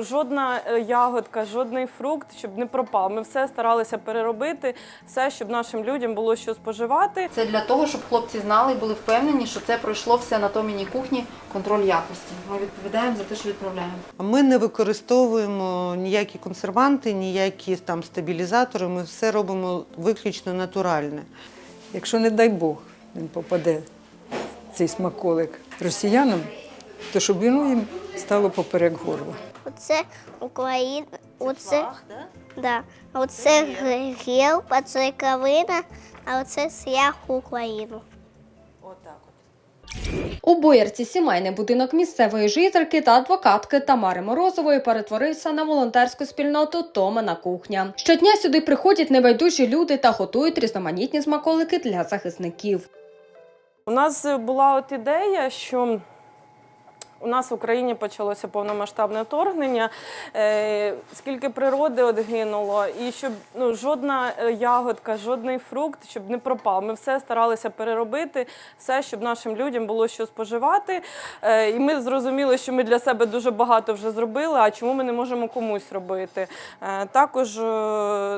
Жодна е, ягодка, жодний фрукт, щоб не пропав. Ми все старалися переробити, все, щоб нашим людям було що споживати. Це для того, щоб хлопці знали і були впевнені, що це пройшло все на томіній кухні контроль якості. Ми відповідаємо за те, що відправляємо. Ми не використовуємо ніякі консерванти, ніякі там стабілізатори. Ми все робимо виключно натуральне. Якщо, не дай Бог, він попаде цей смаколик росіянам, то щоб віно їм стало поперек горла. Оце Україна, оце, да. оце герб, оце калина, а оце шлях Україну. У Боярці сімейний будинок місцевої жительки та адвокатки Тамари Морозової перетворився на волонтерську спільноту Томина кухня. Щодня сюди приходять небайдужі люди та готують різноманітні смаколики для захисників. У нас була от ідея, що у нас в Україні почалося повномасштабне вторгнення, е, скільки природи от гинуло, і щоб ну, жодна е, ягодка, жодний фрукт, щоб не пропав. Ми все старалися переробити, все, щоб нашим людям було що споживати. Е, і ми зрозуміли, що ми для себе дуже багато вже зробили, а чому ми не можемо комусь робити. Також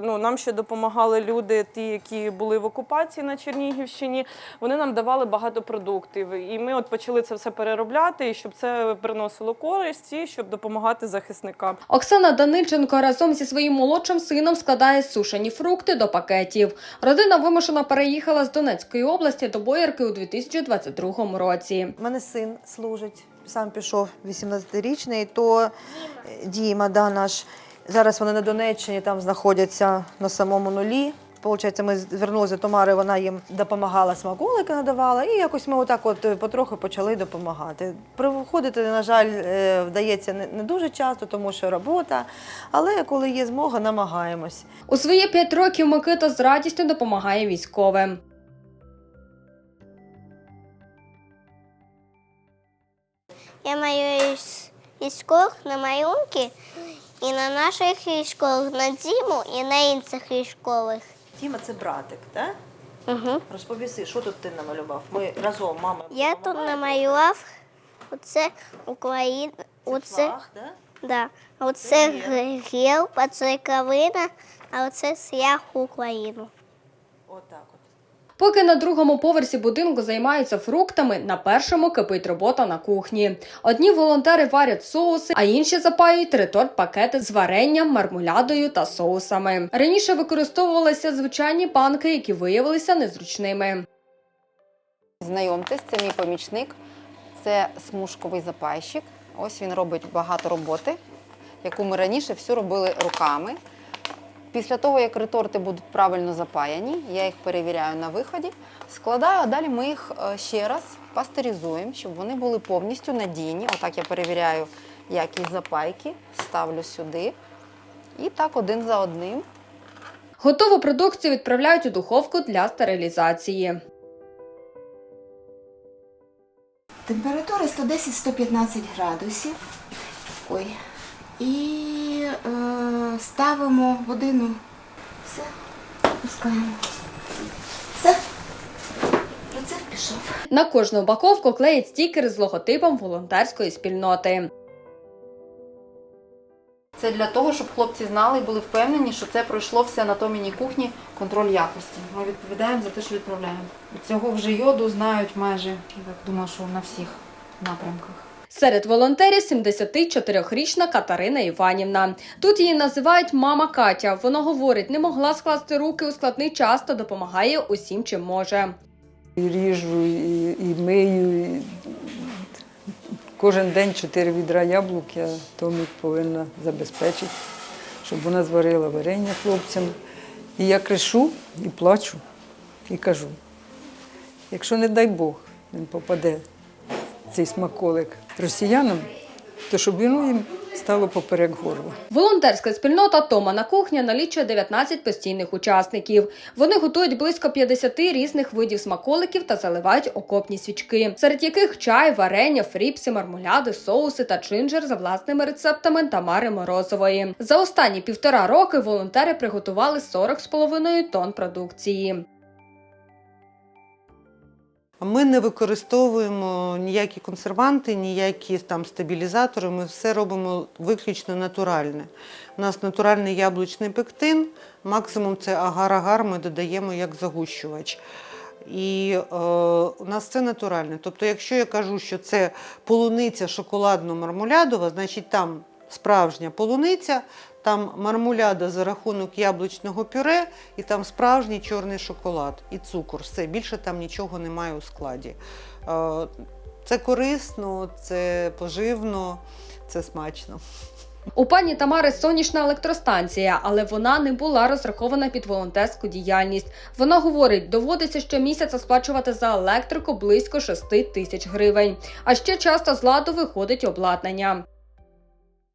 ну, нам ще допомагали люди, ті, які були в окупації на Чернігівщині. Вони нам давали багато продуктів. І ми от почали це все переробляти, і щоб це приносило користь, і щоб допомагати захисникам. Оксана Данильченко разом зі своїм молодшим сином складає сушені фрукти до пакетів. Родина вимушено переїхала з Донецької області до Боярки у 2022 році. У мене син служить, сам пішов 18-річний, то е, Діма, да, наш. Зараз вони на Донеччині там знаходяться на самому нулі. Получається, ми звернулися до Тамари, вона їм допомагала, смаколики надавала, і якось ми отак от е, потроху почали допомагати. Приходити, на жаль, е, вдається не не дуже часто, тому що робота, але коли є змога, намагаємось. У свої п'ять років Микита з радістю допомагає військовим. Я малюю з військових на малюнки і на наших військових, на Діму і на інших військових. Діма, це братик, так? Угу. Розповіси, що тут ти намалював? Ми разом, мама. Я тут намалював оце Україна, оце, да? да. оце герб, це кавина, а оце шлях Україну. Отак от. Поки на другому поверсі будинку займаються фруктами, на першому кипить робота на кухні. Одні волонтери варять соуси, а інші запаюють реторт-пакети з варенням, мармулядою та соусами. Раніше використовувалися звичайні банки, які виявилися незручними. Знайомтесь, це мій помічник, це смужковий запайщик. Ось він робить багато роботи, яку ми раніше всю робили руками. Після того, як реторти будуть правильно запаяні, я їх перевіряю на виході, складаю, а далі ми їх е, ще раз пастеризуємо, щоб вони були повністю надійні. Отак я перевіряю якість запайки, ставлю сюди. І так один за одним Готову продукцію відправляють у духовку для стерилізації. Температура 110-115 градусів. Ой. І е, ставимо годину. Все, пускаємо. Все. Процес пішов. На кожну упаковку клеять стікери з логотипом волонтерської спільноти. Це для того, щоб хлопці знали і були впевнені, що це пройшло все на томіній кухні контроль якості. Ми відповідаємо за те, що відправляємо. Цього вже йоду знають майже, я так думаю, що на всіх напрямках. Серед волонтерів 74-річна Катерина Іванівна. Тут її називають мама Катя. Вона говорить, не могла скласти руки у складний час та допомагає усім, чим може. І ріжу, і, і мию. І... Кожен день чотири відра яблук я Томі повинна забезпечити, щоб вона зварила варення хлопцям. І я кришу і плачу, і кажу, якщо, не дай Бог, він попаде цей смаколик росіянам, то щоб віно їм стало поперек горла. Волонтерська спільнота Томана кухня налічує 19 постійних учасників. Вони готують близько 50 різних видів смаколиків та заливають окопні свічки, серед яких чай, варення, фріпси, мармуляди, соуси та джинджер за власними рецептами Тамари Морозової. За останні півтора роки волонтери приготували 40,5 тонн продукції. Ми не використовуємо ніякі консерванти, ніякі там стабілізатори. Ми все робимо виключно натуральне. У нас натуральний яблучний пектин, максимум це агар-агар ми додаємо як загущувач. І е, у нас це натуральне. Тобто, якщо я кажу, що це полуниця шоколадно-мармулядова, значить там справжня полуниця, там мармуляда за рахунок яблучного пюре, і там справжній чорний шоколад і цукор. Все, більше там нічого немає у складі. Е, Це корисно, це поживно, це смачно. У пані Тамари сонячна електростанція, але вона не була розрахована під волонтерську діяльність. Вона говорить, доводиться щомісяця сплачувати за електрику близько 6 тисяч гривень. А ще часто з ладу виходить обладнання.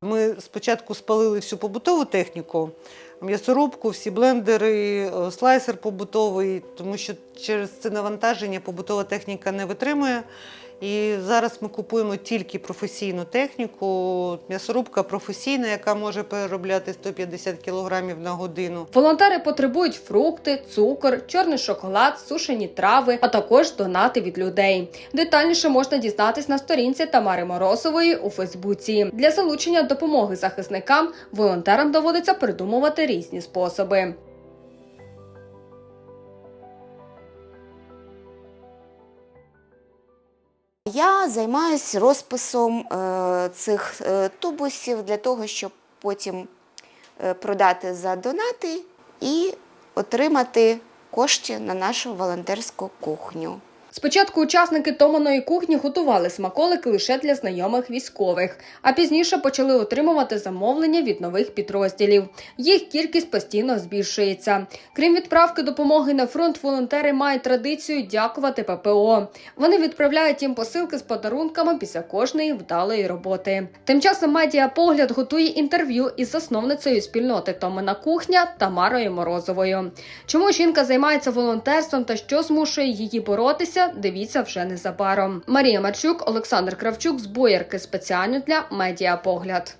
Ми спочатку спалили всю побутову техніку, м'ясорубку, всі блендери, е, слайсер побутовий, тому що через це навантаження побутова техніка не витримує. І зараз ми купуємо тільки професійну техніку. М'ясорубка професійна, яка може переробляти 150 кг на годину. Волонтери потребують фрукти, цукор, чорний шоколад, сушені трави, а також донати від людей. Детальніше можна дізнатись на сторінці Тамари Морозової у Фейсбуці. Для залучення допомоги захисникам волонтерам доводиться придумувати різні способи. Я займаюся розписом е, цих е, тубусів для того, щоб потім е, продати за донати і отримати кошти на нашу волонтерську кухню. Спочатку учасники Томаної кухні готували смаколики лише для знайомих військових, а пізніше почали отримувати замовлення від нових підрозділів. Їх кількість постійно збільшується. Крім відправки допомоги на фронт, волонтери мають традицію дякувати ППО. Вони відправляють їм посилки з подарунками після кожної вдалої роботи. Тим часом медіа погляд готує інтерв'ю із засновницею спільноти Томана кухня Тамарою Морозовою. Чому жінка займається волонтерством та що змушує її боротися? Дивіться вже незабаром. Марія Марчук, Олександр Кравчук з боярки спеціально для медіа погляд.